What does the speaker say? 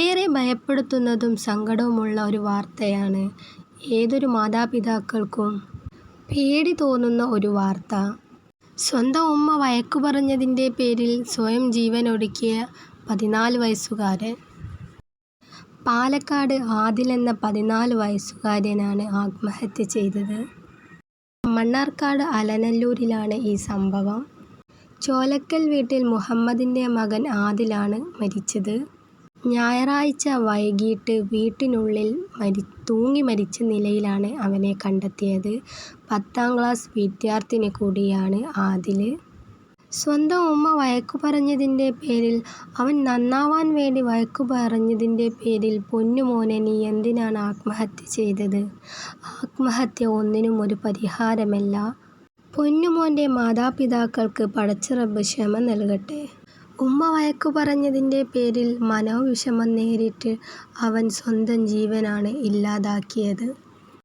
ഏറെ ഭയപ്പെടുത്തുന്നതും സങ്കടവുമുള്ള ഒരു വാർത്തയാണ്. ഏതൊരു മാതാപിതാക്കൾക്കും പേടി തോന്നുന്ന ഒരു വാർത്ത. സ്വന്തം ഉമ്മ വഴക്കു പറഞ്ഞതിന്റെ പേരിൽ സ്വയം ജീവൻ ഒടുക്കിയ പതിനാല് വയസ്സുകാരൻ. പാലക്കാട് ആദിൽ എന്ന പതിനാല് വയസ്സുകാരനാണ് ആത്മഹത്യ ചെയ്തത്. മണ്ണാർക്കാട് അലനല്ലൂരിലാണ് ഈ സംഭവം. ചോലക്കൽ വീട്ടിൽ മുഹമ്മദിന്റെ മകൻ ആദിലാണ് മരിച്ചത്. ഞായറാഴ്ച വൈകിട്ട് വീട്ടിനുള്ളിൽ തൂങ്ങി മരിച്ച നിലയിലാണ് അവനെ കണ്ടെത്തിയത്. പത്താം ക്ലാസ് വിദ്യാർത്ഥിനി കൂടിയാണ് ആദിൽ. സ്വന്തം ഉമ്മ വഴക്കു പറഞ്ഞതിന്റെ പേരിൽ, അവൻ നന്നാവാൻ വേണ്ടി വഴക്കു പറഞ്ഞതിന്റെ പേരിൽ പൊന്നുമോനെ നീ എന്തിനാണ് ആത്മഹത്യ ചെയ്തത്? ആത്മഹത്യ ഒന്നിനും ഒരു പരിഹാരമല്ല. പൊന്നുമോന്റെ മാതാപിതാക്കൾക്ക് പടച്ചറബ്ബ് ക്ഷമ നൽകട്ടെ. ഉമ്മ വഴക്കു പറഞ്ഞതിന്റെ പേരിൽ മനോവിഷമം നേരിട്ട് അവൻ സ്വന്തം ജീവനാണ് ഇല്ലാതാക്കിയത്.